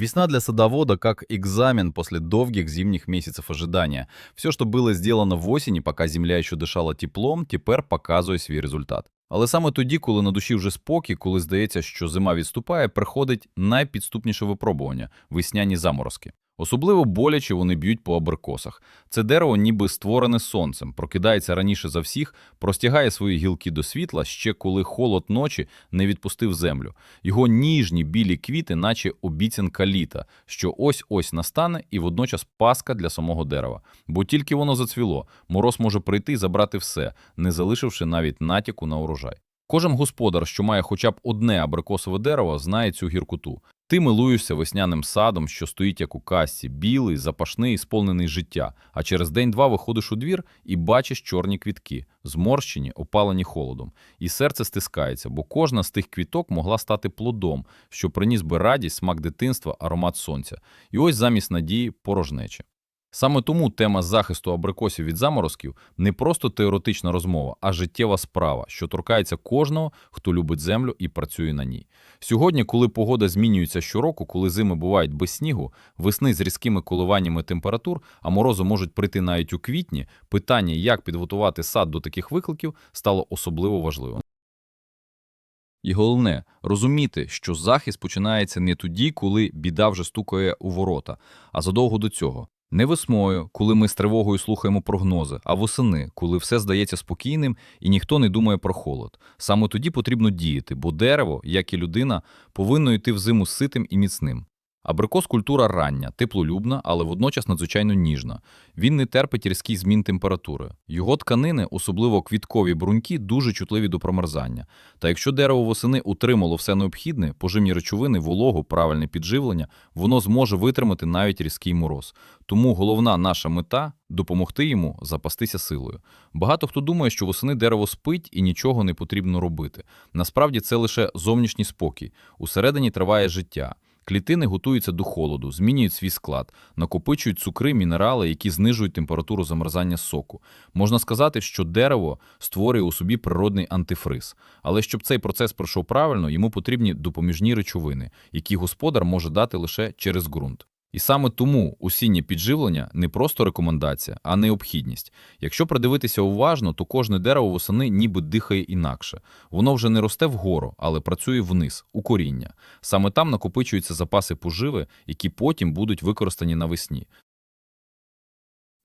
Весна для садовода как экзамен после долгих зимних месяцев ожидания. Все, що было сделано в осені, пока земля ще дишала теплом, тепер показує свій результат. Але саме тоді, коли на душі вже спокій, коли здається, що зима відступає, приходить найпідступніше випробування весняні заморозки. Особливо боляче вони б'ють по абрикосах. Це дерево ніби створене сонцем, прокидається раніше за всіх, простягає свої гілки до світла, ще коли холод ночі не відпустив землю. Його ніжні білі квіти, наче обіцянка літа, що ось-ось настане і водночас паска для самого дерева. Бо тільки воно зацвіло, мороз може прийти і забрати все, не залишивши навіть натяку на урожай. Кожен господар, що має хоча б одне абрикосове дерево, знає цю гіркоту. Ти милуєшся весняним садом, що стоїть як у касці, білий, запашний, сповнений життя. А через день-два виходиш у двір і бачиш чорні квітки, зморщені, опалені холодом. І серце стискається, бо кожна з тих квіток могла стати плодом, що приніс би радість, смак дитинства, аромат сонця. І ось замість надії порожнечі. Саме тому тема захисту абрикосів від заморозків не просто теоретична розмова, а життєва справа, що торкається кожного, хто любить землю і працює на ній. Сьогодні, коли погода змінюється щороку, коли зими бувають без снігу, весни з різкими коливаннями температур, а морози можуть прийти навіть у квітні, питання, як підготувати сад до таких викликів, стало особливо важливим. І головне розуміти, що захист починається не тоді, коли біда вже стукає у ворота, а задовго до цього. Не весною, коли ми з тривогою слухаємо прогнози, а восени, коли все здається спокійним і ніхто не думає про холод. Саме тоді потрібно діяти, бо дерево, як і людина, повинно йти в зиму ситим і міцним. Абрикос культура рання, теплолюбна, але водночас надзвичайно ніжна. Він не терпить різких змін температури. Його тканини, особливо квіткові бруньки, дуже чутливі до промерзання. Та якщо дерево восени утримало все необхідне, поживні речовини, вологу, правильне підживлення, воно зможе витримати навіть різкий мороз. Тому головна наша мета допомогти йому запастися силою. Багато хто думає, що восени дерево спить і нічого не потрібно робити. Насправді це лише зовнішній спокій. Усередині триває життя. Клітини готуються до холоду, змінюють свій склад, накопичують цукри, мінерали, які знижують температуру замерзання соку. Можна сказати, що дерево створює у собі природний антифриз. Але щоб цей процес пройшов правильно, йому потрібні допоміжні речовини, які господар може дати лише через ґрунт. І саме тому осіннє підживлення не просто рекомендація, а необхідність. Якщо придивитися уважно, то кожне дерево восени ніби дихає інакше. Воно вже не росте вгору, але працює вниз, у коріння. Саме там накопичуються запаси поживи, які потім будуть використані навесні.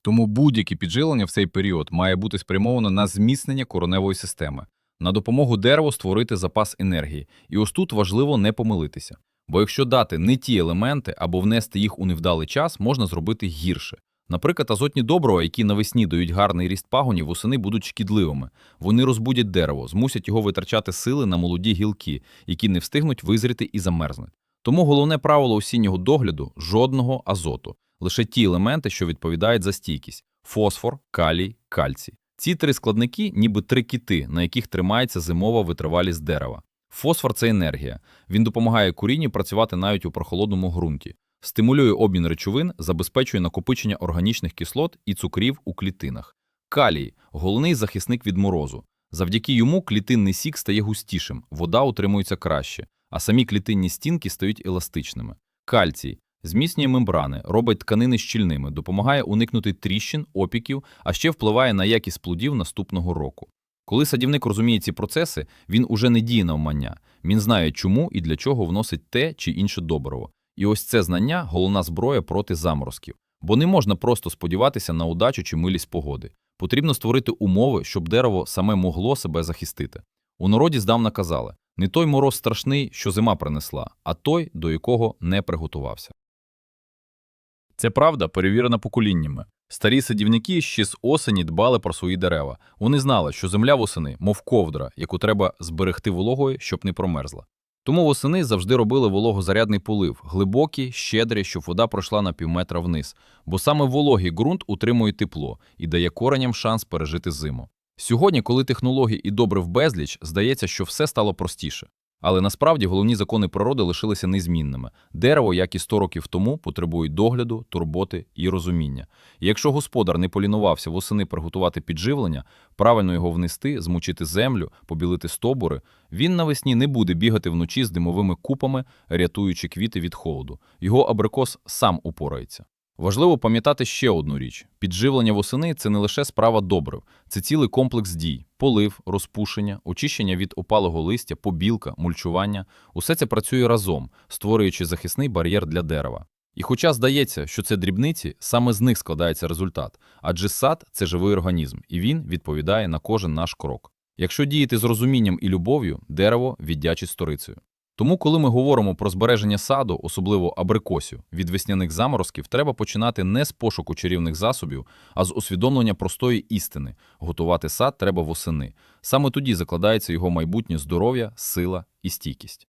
Тому будь-яке підживлення в цей період має бути спрямовано на зміцнення короневої системи, на допомогу дереву створити запас енергії. І ось тут важливо не помилитися. Бо якщо дати не ті елементи або внести їх у невдалий час, можна зробити гірше. Наприклад, азотні добрива, які навесні дають гарний ріст пагонів, восени будуть шкідливими. Вони розбудять дерево, змусять його витрачати сили на молоді гілки, які не встигнуть визріти і замерзнуть. Тому головне правило осіннього догляду жодного азоту, лише ті елементи, що відповідають за стійкість фосфор, калій, кальцій. Ці три складники, ніби три кити, на яких тримається зимова витривалість дерева. Фосфор це енергія. Він допомагає корінню працювати навіть у прохолодному ґрунті, стимулює обмін речовин, забезпечує накопичення органічних кислот і цукрів у клітинах. Калій головний захисник від морозу. Завдяки йому клітинний сік стає густішим, вода утримується краще, а самі клітинні стінки стають еластичними. Кальцій зміцнює мембрани, робить тканини щільними, допомагає уникнути тріщин, опіків, а ще впливає на якість плодів наступного року. Коли садівник розуміє ці процеси, він уже не діє навмання. Він знає, чому і для чого вносить те чи інше добриво. І ось це знання головна зброя проти заморозків. Бо не можна просто сподіватися на удачу чи милість погоди. Потрібно створити умови, щоб дерево саме могло себе захистити. У народі здавна казали: не той мороз страшний, що зима принесла, а той, до якого не приготувався. Це правда, перевірена поколіннями. Старі садівники ще з осені дбали про свої дерева. Вони знали, що земля восени, мов ковдра, яку треба зберегти вологою, щоб не промерзла. Тому восени завжди робили вологозарядний полив, глибокий, щедрий, щоб вода пройшла на півметра вниз, бо саме вологий ґрунт утримує тепло і дає кореням шанс пережити зиму. Сьогодні, коли технологій і добрив безліч, здається, що все стало простіше. Але насправді головні закони природи лишилися незмінними. Дерево, як і 100 років тому, потребує догляду, турботи і розуміння. І якщо господар не полінувався восени приготувати підживлення, правильно його внести, змучити землю, побілити стобури, він навесні не буде бігати вночі з димовими купами, рятуючи квіти від холоду. Його абрикос сам упорається. Важливо пам'ятати ще одну річ: підживлення восени це не лише справа добрив, це цілий комплекс дій: полив, розпушення, очищення від опалого листя, побілка, мульчування. Усе це працює разом, створюючи захисний бар'єр для дерева. І хоча здається, що це дрібниці, саме з них складається результат, адже сад це живий організм, і він відповідає на кожен наш крок. Якщо діяти з розумінням і любов'ю, дерево віддячить сторицею. Тому, коли ми говоримо про збереження саду, особливо абрикосів, від весняних заморозків, треба починати не з пошуку чарівних засобів, а з усвідомлення простої істини. Готувати сад треба восени. Саме тоді закладається його майбутнє здоров'я, сила і стійкість.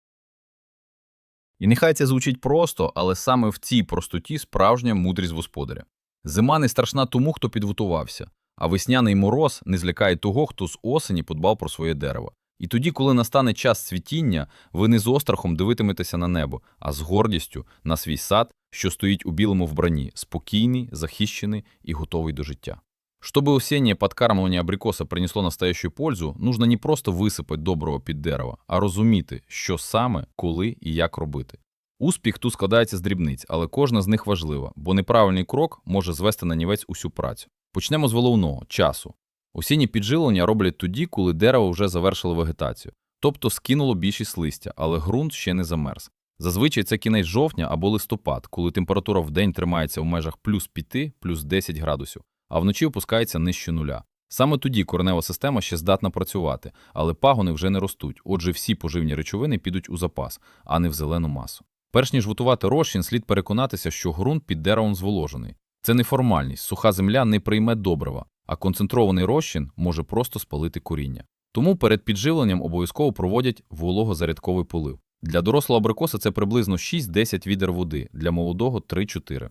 І нехай це звучить просто, але саме в цій простоті справжня мудрість господаря. Зима не страшна тому, хто підготувався, а весняний мороз не злякає того, хто з осені подбав про своє дерево. І тоді, коли настане час цвітіння, ви не з острахом дивитиметеся на небо, а з гордістю на свій сад, що стоїть у білому вбранні, спокійний, захищений і готовий до життя. Чтобы осеннее подкармливание абрикоса принесло настоящую пользу, нужно не просто висипати доброго під дерево, а розуміти, що саме, коли і як робити. Успіх тут складається з дрібниць, але кожна з них важлива, бо неправильний крок може звести на нівець усю працю. Почнемо з головного часу. Осінні підживлення роблять тоді, коли дерево вже завершило вегетацію, тобто скинуло більшість листя, але ґрунт ще не замерз. Зазвичай це кінець жовтня або листопад, коли температура в день тримається в межах плюс 5, плюс 10 градусів, а вночі опускається нижче нуля. Саме тоді коренева система ще здатна працювати, але пагони вже не ростуть, отже, всі поживні речовини підуть у запас, а не в зелену масу. Перш ніж готувати розчин, слід переконатися, що ґрунт під деревом зволожений. Це не формальність, суха земля не прийме добрива, а концентрований розчин може просто спалити коріння. Тому перед підживленням обов'язково проводять вологозарядковий полив. Для дорослого абрикоса це приблизно 6-10 відер води, для молодого 3-4.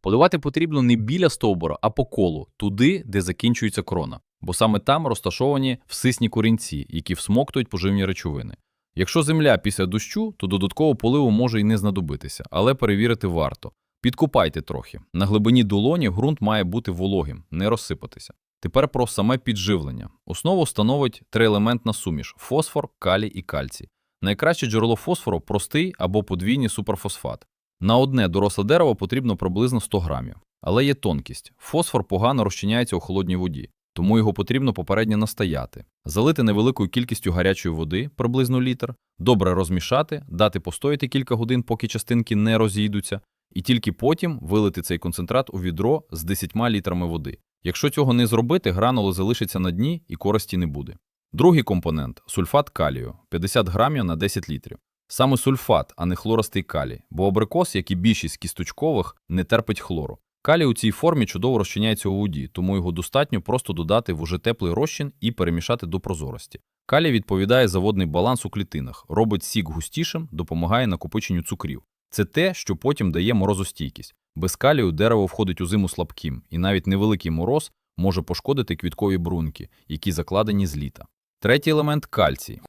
Поливати потрібно не біля стовбура, а по колу, туди, де закінчується крона, бо саме там розташовані всисні корінці, які всмоктують поживні речовини. Якщо земля після дощу, то додаткового поливу може й не знадобитися, але перевірити варто. Підкупайте трохи. На глибині долоні ґрунт має бути вологим, не розсипатися. Тепер про саме підживлення. Основу становить триелементна суміш фосфор, калій і кальцій. Найкраще джерело фосфору простий або подвійний суперфосфат. На одне доросле дерево потрібно приблизно 100 грамів. Але є тонкість. Фосфор погано розчиняється у холодній воді, тому його потрібно попередньо настояти, залити невеликою кількістю гарячої води, приблизно літр, добре розмішати, дати постояти кілька годин, поки частинки не розійдуться, і тільки потім вилити цей концентрат у відро з 10 літрами води. Якщо цього не зробити, гранули залишаться на дні і користі не буде. Другий компонент сульфат калію 50 грамів на 10 літрів. Саме сульфат, а не хлористий калій, бо абрикос, як і більшість кісточкових, не терпить хлору. Калій у цій формі чудово розчиняється у воді, тому його достатньо просто додати в уже теплий розчин і перемішати до прозорості. Калій відповідає за водний баланс у клітинах, робить сік густішим, допомагає накопиченню цукрів. Це те, що потім дає морозостійкість. Без калію дерево входить у зиму слабким, і навіть невеликий мороз може пошкодити квіткові бруньки, які закладені з літа. Третій елемент кальцій.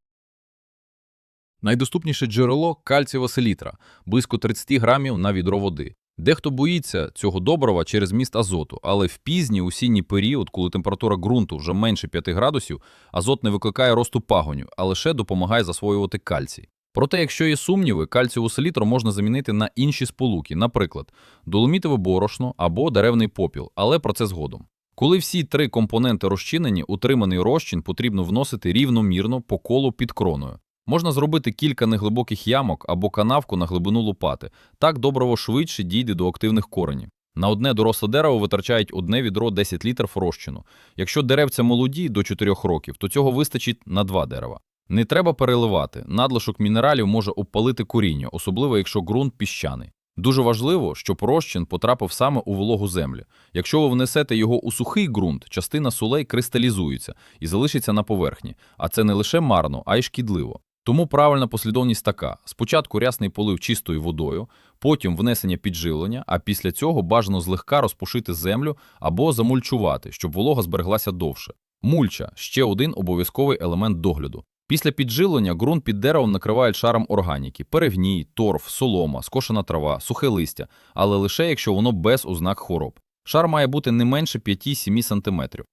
Найдоступніше джерело кальцієва селітра – близько 30 грамів на відро води. Дехто боїться цього добрива через міст азоту, але в пізній осінній період, коли температура ґрунту вже менше 5 градусів, азот не викликає росту пагонів, а лише допомагає засвоювати кальцій. Проте, якщо є сумніви, кальцієву селітру можна замінити на інші сполуки, наприклад, доломітове борошно або деревний попіл, але про це згодом. Коли всі три компоненти розчинені, утриманий розчин потрібно вносити рівномірно по колу під кроною. Можна зробити кілька неглибоких ямок або канавку на глибину лопати. Так доброво швидше дійде до активних коренів. На одне доросле дерево витрачають одне відро 10 літрів розчину. Якщо деревця молоді до 4 років, то цього вистачить на два дерева. Не треба переливати. Надлишок мінералів може обпалити коріння, особливо якщо ґрунт піщаний. Дуже важливо, щоб розчин потрапив саме у вологу землі. Якщо ви внесете його у сухий ґрунт, частина солей кристалізується і залишиться на поверхні, а це не лише марно, а й шкідливо. Тому правильна послідовність така: спочатку рясний полив чистою водою, потім внесення підживлення, а після цього бажано злегка розпушити землю або замульчувати, щоб волога збереглася довше. Мульча ще один обов'язковий елемент догляду. Після піджилення ґрунт під деревом накривають шаром органіки, перегній, торф, солома, скошена трава, сухе листя, але лише якщо воно без ознак хвороб. Шар має бути не менше 5-7 см.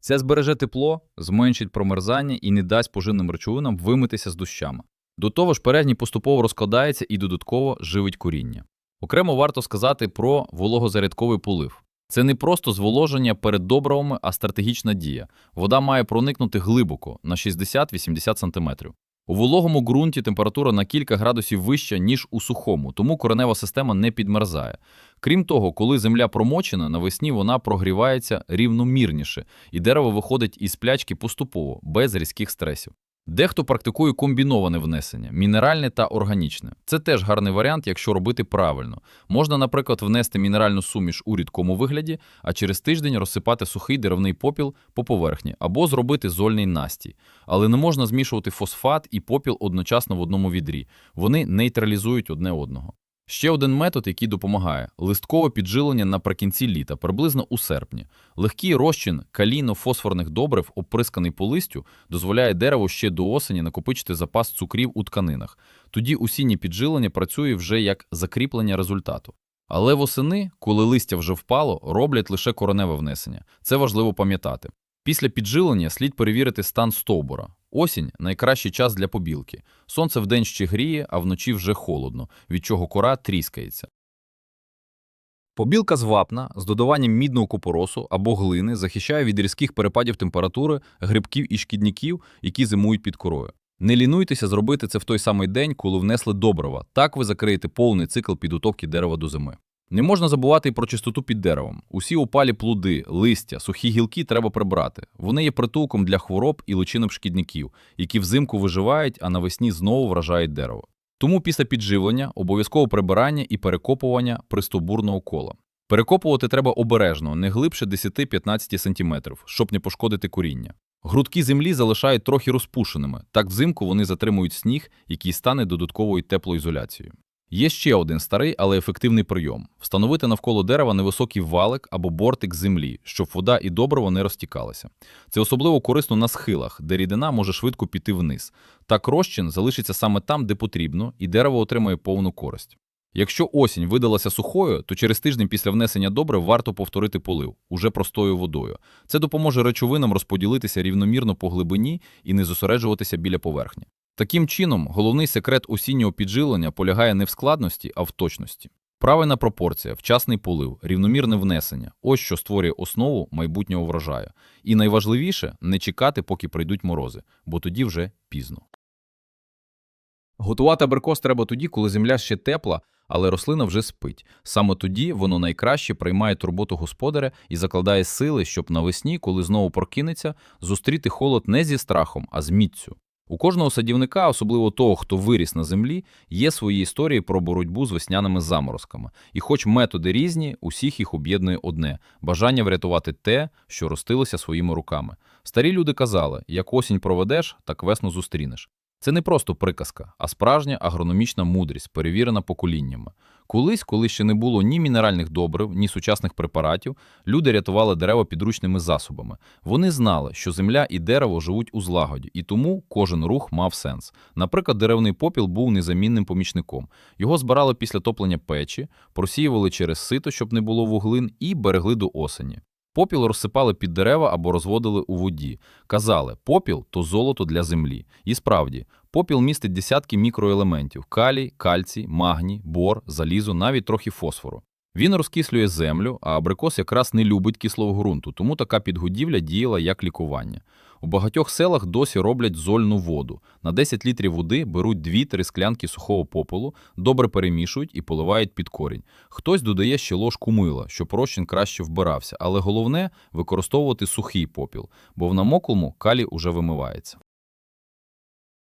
Це збереже тепло, зменшить промерзання і не дасть поживним речовинам вимитися з дощами. До того ж, перегній поступово розкладається і додатково живить коріння. Окремо варто сказати про вологозарядковий полив. Це не просто зволоження перед добривами, а стратегічна дія. Вода має проникнути глибоко на 60-80 см. У вологому ґрунті температура на кілька градусів вища, ніж у сухому, тому коренева система не підмерзає. Крім того, коли земля промочена, навесні вона прогрівається рівномірніше, і дерево виходить із сплячки поступово, без різких стресів. Дехто практикує комбіноване внесення мінеральне та органічне. Це теж гарний варіант, якщо робити правильно. Можна, наприклад, внести мінеральну суміш у рідкому вигляді, а через тиждень розсипати сухий деревний попіл по поверхні або зробити зольний настій. Але не можна змішувати фосфат і попіл одночасно в одному відрі. Вони нейтралізують одне одного. Ще один метод, який допомагає листкове піджилення наприкінці літа, приблизно у серпні. Легкий розчин калійно-фосфорних добрив, оприсканий по листю, дозволяє дереву ще до осені накопичити запас цукрів у тканинах. Тоді усіннє піджилення працює вже як закріплення результату. Але восени, коли листя вже впало, роблять лише кореневе внесення. Це важливо пам'ятати. Після піджилення слід перевірити стан стовбура. Осінь найкращий час для побілки. Сонце вдень ще гріє, а вночі вже холодно, від чого кора тріскається. Побілка з вапна з додаванням мідного купоросу або глини захищає від різких перепадів температури, грибків і шкідників, які зимують під корою. Не лінуйтеся зробити це в той самий день, коли внесли добрива. Так ви закриєте повний цикл підготовки дерева до зими. Не можна забувати і про чистоту під деревом. Усі опалі плоди, листя, сухі гілки треба прибрати. Вони є притулком для хвороб і личинок шкідників, які взимку виживають, а навесні знову вражають дерево. Тому після підживлення обов'язково прибирання і перекопування пристовбурного кола. Перекопувати треба обережно, не глибше 10-15 см, щоб не пошкодити коріння. Грудки землі залишають трохи розпушеними, так взимку вони затримують сніг, який стане додатковою теплоізоляцією. Є ще один старий, але ефективний прийом встановити навколо дерева невисокий валик або бортик землі, щоб вода і добриво не розтікалися. Це особливо корисно на схилах, де рідина може швидко піти вниз. Так розчин залишиться саме там, де потрібно, і дерево отримає повну користь. Якщо осінь видалася сухою, то через тиждень після внесення добрив варто повторити полив уже простою водою. Це допоможе речовинам розподілитися рівномірно по глибині і не зосереджуватися біля поверхні. Таким чином, головний секрет осіннього піджилення полягає не в складності, а в точності. Правильна пропорція, вчасний полив, рівномірне внесення ось що створює основу майбутнього врожаю. І найважливіше не чекати, поки прийдуть морози, бо тоді вже пізно. Готувати абрикос треба тоді, коли земля ще тепла, але рослина вже спить. Саме тоді воно найкраще приймає турботу господаря і закладає сили, щоб навесні, коли знову прокинеться, зустріти холод не зі страхом, а з міцю. У кожного садівника, особливо того, хто виріс на землі, є свої історії про боротьбу з весняними заморозками. І хоч методи різні, усіх їх об'єднує одне бажання врятувати те, що ростилося своїми руками. Старі люди казали: як осінь проведеш, так весну зустрінеш. Це не просто приказка, а справжня агрономічна мудрість, перевірена поколіннями. Колись, коли ще не було ні мінеральних добрив, ні сучасних препаратів, люди рятували дерева підручними засобами. Вони знали, що земля і дерево живуть у злагоді, і тому кожен рух мав сенс. Наприклад, деревний попіл був незамінним помічником. Його збирали після топлення печі, просіювали через сито, щоб не було вуглин, і берегли до осені. Попіл розсипали під дерева або розводили у воді. Казали, попіл то золото для землі. І справді, попіл містить десятки мікроелементів: калій, кальцій, магній, бор, залізо, навіть трохи фосфору. Він розкислює землю, а абрикос якраз не любить кислого ґрунту, тому така підгодівля діяла як лікування. У багатьох селах досі роблять зольну воду. На 10 літрів води беруть 2-3 склянки сухого попелу, добре перемішують і поливають під корінь. Хтось додає ще ложку мила, щоб розчин краще вбирався, але головне використовувати сухий попіл, бо в намоклому калій уже вимивається.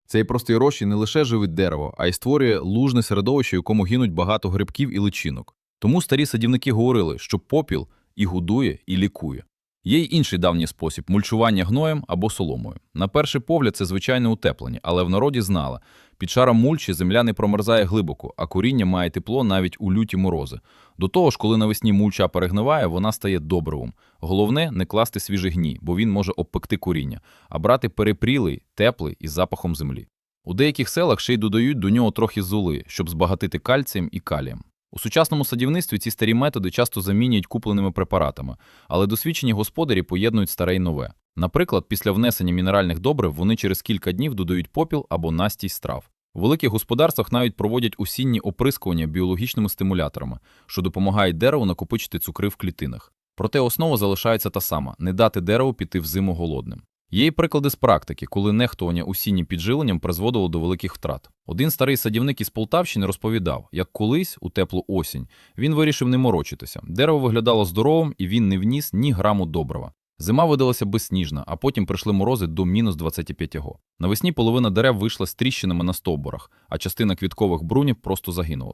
Цей простий розчин не лише живить дерево, а й створює лужне середовище, якому гинуть багато грибків і личинок. Тому старі садівники говорили, що попіл і годує, і лікує. Є й інший давній спосіб мульчування гноєм або соломою. На перший погляд, це звичайне утеплення, але в народі знали, під шаром мульчі земля не промерзає глибоко, а коріння має тепло навіть у люті морози. До того ж, коли навесні мульча перегниває, вона стає добривом. Головне не класти свіжий гній, бо він може обпекти коріння, а брати перепрілий, теплий із запахом землі. У деяких селах ще й додають до нього трохи золи, щоб збагатити кальцієм і калієм. У сучасному садівництві ці старі методи часто замінюють купленими препаратами, але досвідчені господарі поєднують старе й нове. Наприклад, після внесення мінеральних добрив вони через кілька днів додають попіл або настій страв. У великих господарствах навіть проводять осінні оприскування біологічними стимуляторами, що допомагають дереву накопичити цукри в клітинах. Проте основа залишається та сама не дати дереву піти в зиму голодним. Є й приклади з практики, коли нехтування осіннім піджиленням призводило до великих втрат. Один старий садівник із Полтавщини розповідав, як колись, у теплу осінь, він вирішив не морочитися. Дерево виглядало здоровим, і він не вніс ні граму добрива. Зима видалася безсніжна, а потім прийшли морози до мінус 25 го. Навесні половина дерев вийшла з тріщинами на стовбурах, а частина квіткових брунів просто загинула.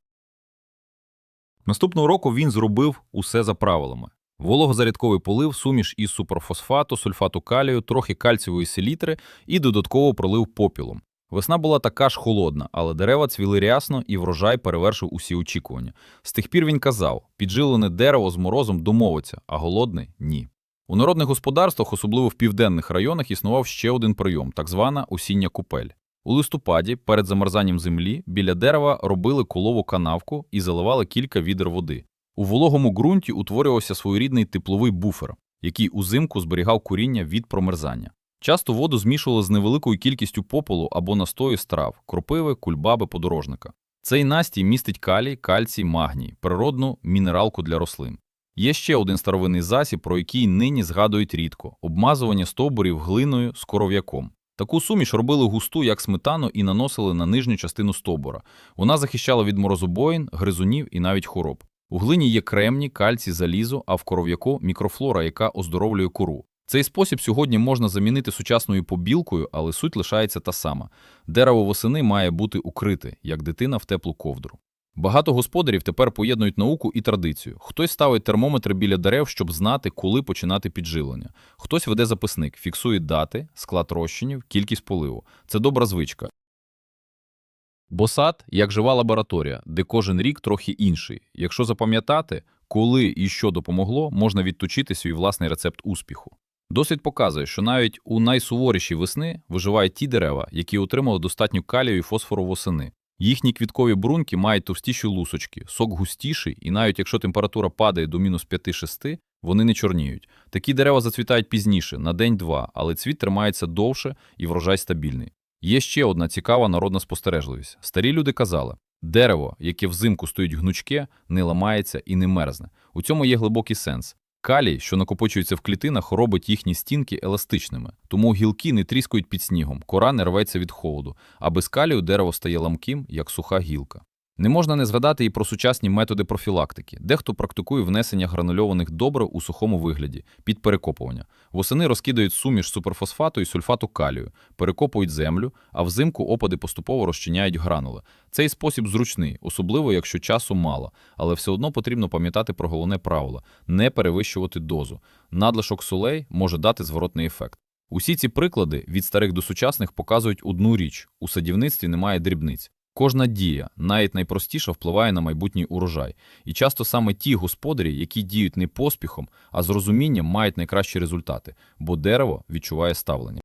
Наступного року він зробив усе за правилами. Вологозарядковий полив, суміш із суперфосфату, сульфату калію, трохи кальцієвої селітри і додатково пролив попілом. Весна була така ж холодна, але дерева цвіли рясно і врожай перевершив усі очікування. З тих пір він казав: піджилене дерево з морозом домовиться, а голодне ні. У народних господарствах, особливо в південних районах, існував ще один прийом так звана осіння купель. У листопаді, перед замерзанням землі, біля дерева робили колову канавку і заливали кілька відер води. У вологому ґрунті утворювався своєрідний тепловий буфер, який узимку зберігав коріння від промерзання. Часто воду змішували з невеликою кількістю попелу або настою з трав, кропиви, кульбаби, подорожника. Цей настій містить калій, кальцій, магній, природну мінералку для рослин. Є ще один старовинний засіб, про який нині згадують рідко обмазування стовбурів глиною з коров'яком. Таку суміш робили густу, як сметану, і наносили на нижню частину стовбура. Вона захищала від морозобоїн, гризунів і навіть хвороб. У глині є кремні, кальцій, залізо, а в коров'яку мікрофлора, яка оздоровлює кору. Цей спосіб сьогодні можна замінити сучасною побілкою, але суть лишається та сама. Дерево восени має бути укрите, як дитина в теплу ковдру. Багато господарів тепер поєднують науку і традицію. Хтось ставить термометр біля дерев, щоб знати, коли починати піджилення. Хтось веде записник, фіксує дати, склад розчинів, кількість поливу. Це добра звичка. Бо сад як жива лабораторія, де кожен рік трохи інший. Якщо запам'ятати, коли і що допомогло, можна відточити свій власний рецепт успіху. Досвід показує, що навіть у найсуворіші весни виживають ті дерева, які отримали достатньо калію і фосфору восени. Їхні квіткові бруньки мають товстіші лусочки, сок густіший, і навіть якщо температура падає до мінус 5-6, вони не чорніють. Такі дерева зацвітають пізніше, на день-два, але цвіт тримається довше і врожай стабільний. Є ще одна цікава народна спостережливість. Старі люди казали, дерево, яке взимку стоїть гнучке, не ламається і не мерзне. У цьому є глибокий сенс. Калій, що накопичується в клітинах, робить їхні стінки еластичними, тому гілки не тріскають під снігом, кора не рветься від холоду, а без калію дерево стає ламким, як суха гілка. Не можна не згадати і про сучасні методи профілактики. Дехто практикує внесення гранульованих добрив у сухому вигляді під перекопування. Восени розкидають суміш суперфосфату і сульфату калію, перекопують землю, а взимку опади поступово розчиняють гранули. Цей спосіб зручний, особливо якщо часу мало, але все одно потрібно пам'ятати про головне правило не перевищувати дозу. Надлишок солей може дати зворотний ефект. Усі ці приклади від старих до сучасних показують одну річ: у садівництві немає дрібниць. Кожна дія, навіть найпростіша, впливає на майбутній урожай. І часто саме ті господарі, які діють не поспіхом, а з розумінням, мають найкращі результати, бо дерево відчуває ставлення.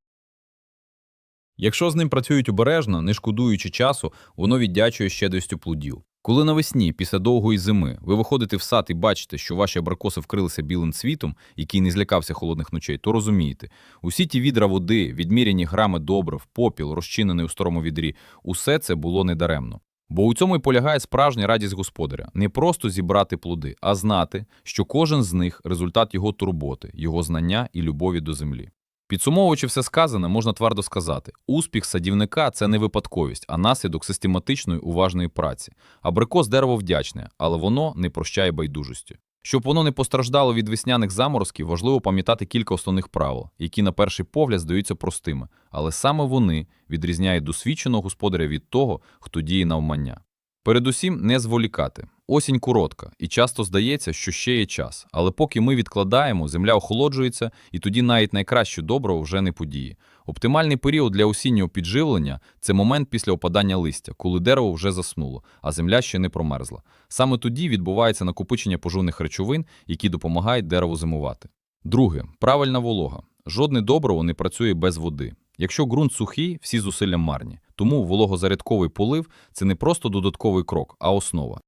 Якщо з ним працюють обережно, не шкодуючи часу, воно віддячує щедрістю плодів. Коли навесні, після довгої зими, ви виходите в сад і бачите, що ваші абрикоси вкрилися білим цвітом, який не злякався холодних ночей, то розумієте, усі ті відра води, відміряні грами добрив, попіл, розчинений у старому відрі, усе це було недаремно. Бо у цьому й полягає справжня радість господаря не просто зібрати плоди, а знати, що кожен з них результат його турботи, його знання і любові до землі. Підсумовуючи все сказане, можна твердо сказати: успіх садівника це не випадковість, а наслідок систематичної уважної праці. Абрикос дерево вдячне, але воно не прощає байдужості. Щоб воно не постраждало від весняних заморозків, важливо пам'ятати кілька основних правил, які на перший погляд здаються простими, але саме вони відрізняють досвідченого господаря від того, хто діє навмання. Передусім, не зволікати. Осінь коротка, і часто здається, що ще є час. Але поки ми відкладаємо, земля охолоджується, і тоді навіть найкраще доброго вже не подіє. Оптимальний період для осіннього підживлення це момент після опадання листя, коли дерево вже заснуло, а земля ще не промерзла. Саме тоді відбувається накопичення поживних речовин, які допомагають дереву зимувати. Друге правильна волога. Жодне добриво не працює без води. Якщо ґрунт сухий, всі зусилля марні. Тому вологозарядковий полив це не просто додатковий крок, а основа.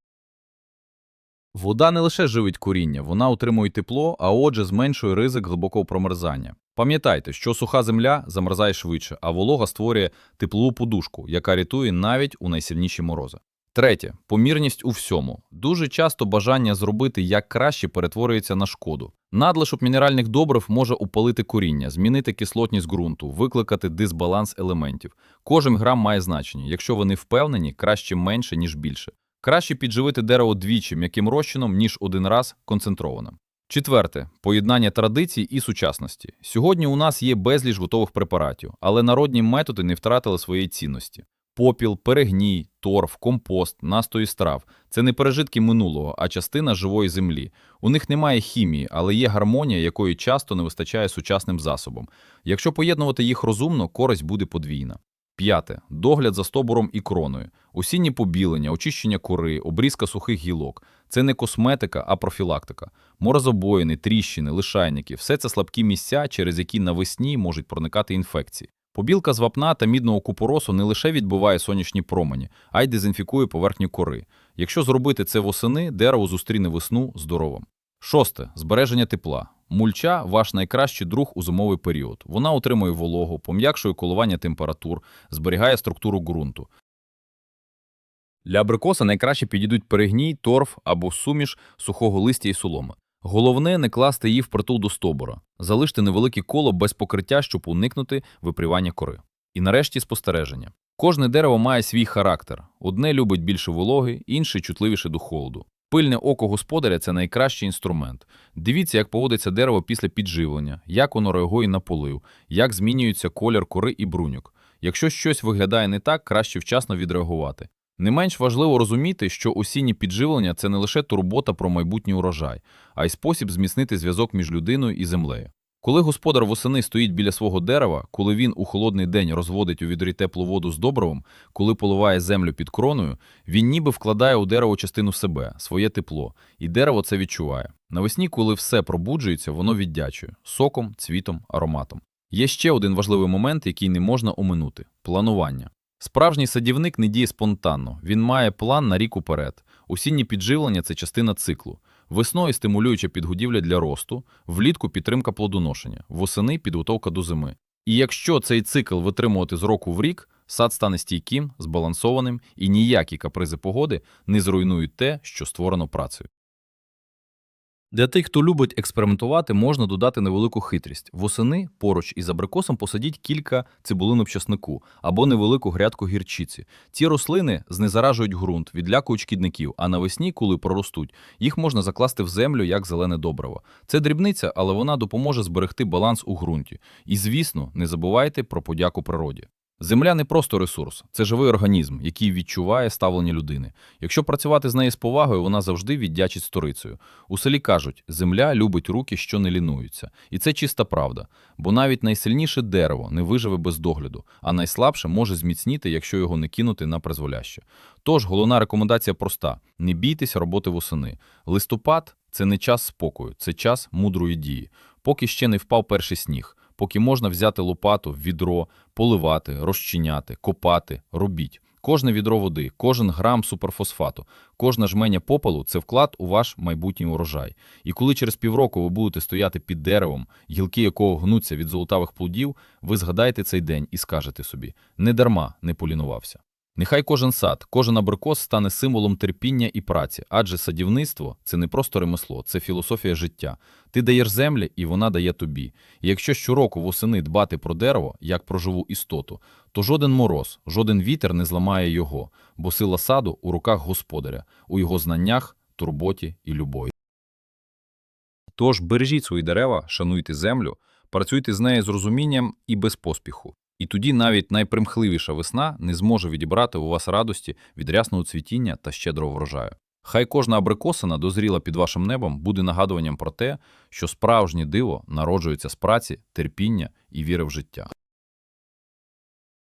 Вода не лише живить коріння, вона утримує тепло, а отже зменшує ризик глибокого промерзання. Пам'ятайте, що суха земля замерзає швидше, а волога створює теплову подушку, яка рятує навіть у найсильніші морози. Третє помірність у всьому. Дуже часто бажання зробити як краще перетворюється на шкоду. Надлишок мінеральних добрив може упалити коріння, змінити кислотність ґрунту, викликати дисбаланс елементів. Кожен грам має значення. Якщо вони впевнені, краще менше, ніж більше. Краще підживити дерево двічі м'яким розчином, ніж один раз концентрованим. Четверте поєднання традицій і сучасності. Сьогодні у нас є безліч готових препаратів, але народні методи не втратили своєї цінності. Попіл, перегній, торф, компост, настої страв це не пережитки минулого, а частина живої землі. У них немає хімії, але є гармонія, якої часто не вистачає сучасним засобам. Якщо поєднувати їх розумно, користь буде подвійна. П'яте догляд за стобором і кроною. Осінні побілення, очищення кори, обрізка сухих гілок це не косметика, а профілактика. Морозобоїни, тріщини, лишайники все це слабкі місця, через які навесні можуть проникати інфекції. Побілка з вапна та мідного купоросу не лише відбиває сонячні промені, а й дезінфікує поверхню кори. Якщо зробити це восени, дерево зустріне весну здоровим. Шосте збереження тепла. Мульча ваш найкращий друг у зимовий період. Вона утримує вологу, пом'якшує коливання температур, зберігає структуру ґрунту. Для абрикоса найкраще підійдуть перегній, торф або суміш сухого листя і соломи. Головне не класти її впритул до стобора, залиште невелике коло без покриття, щоб уникнути випрівання кори. І нарешті спостереження. Кожне дерево має свій характер. Одне любить більше вологи, інше чутливіше до холоду. Пильне око господаря це найкращий інструмент. Дивіться, як поводиться дерево після підживлення, як воно реагує на полив, як змінюється колір кори і бруньок. Якщо щось виглядає не так, краще вчасно відреагувати. Не менш важливо розуміти, що осіннє підживлення це не лише турбота про майбутній урожай, а й спосіб зміцнити зв'язок між людиною і землею. Коли господар восени стоїть біля свого дерева, коли він у холодний день розводить у відрі теплу воду з добривом, коли поливає землю під кроною, він ніби вкладає у дерево частину себе, своє тепло, і дерево це відчуває. Навесні, коли все пробуджується, воно віддячує соком, цвітом, ароматом. Є ще один важливий момент, який не можна оминути планування. Справжній садівник не діє спонтанно, він має план на рік уперед. Осіннє підживлення це частина циклу. Весною стимулююча підгодівля для росту, влітку підтримка плодоношення, восени підготовка до зими. І якщо цей цикл витримувати з року в рік, сад стане стійким, збалансованим, і ніякі капризи погоди не зруйнують те, що створено працею. Для тих, хто любить експериментувати, можна додати невелику хитрість. Восени поруч із абрикосом посадіть кілька цибулинок часнику або невелику грядку гірчиці. Ці рослини знезаражують ґрунт, відлякують шкідників, а навесні, коли проростуть, їх можна закласти в землю як зелене добриво. Це дрібниця, але вона допоможе зберегти баланс у ґрунті. І, звісно, не забувайте про подяку природі. Земля не просто ресурс, це живий організм, який відчуває ставлення людини. Якщо працювати з нею з повагою, вона завжди віддячить сторицею. У селі кажуть, земля любить руки, що не лінуються. І це чиста правда. Бо навіть найсильніше дерево не виживе без догляду, а найслабше може зміцніти, якщо його не кинути на призволяще. Тож головна рекомендація проста: не бійтесь роботи восени. Листопад це не час спокою, це час мудрої дії. Поки ще не впав перший сніг поки можна взяти лопату, відро, поливати, розчиняти, копати, робіть. Кожне відро води, кожен грам суперфосфату, кожна жменя попелу це вклад у ваш майбутній урожай. І коли через півроку ви будете стояти під деревом, гілки якого гнуться від золотавих плодів, ви згадаєте цей день і скажете собі: не дарма не полінувався. Нехай кожен сад, кожен абрикос стане символом терпіння і праці, адже садівництво це не просто ремесло, це філософія життя. Ти даєш землі, і вона дає тобі. І якщо щороку восени дбати про дерево, як про живу істоту, то жоден мороз, жоден вітер не зламає його, бо сила саду у руках господаря, у його знаннях, турботі і любові. Тож бережіть свої дерева, шануйте землю, працюйте з нею з розумінням і без поспіху. І тоді навіть найпримхливіша весна не зможе відібрати у вас радості від рясного цвітіння та щедрого врожаю. Хай кожна абрикосина, дозріла під вашим небом, буде нагадуванням про те, що справжнє диво народжується з праці, терпіння і віри в життя.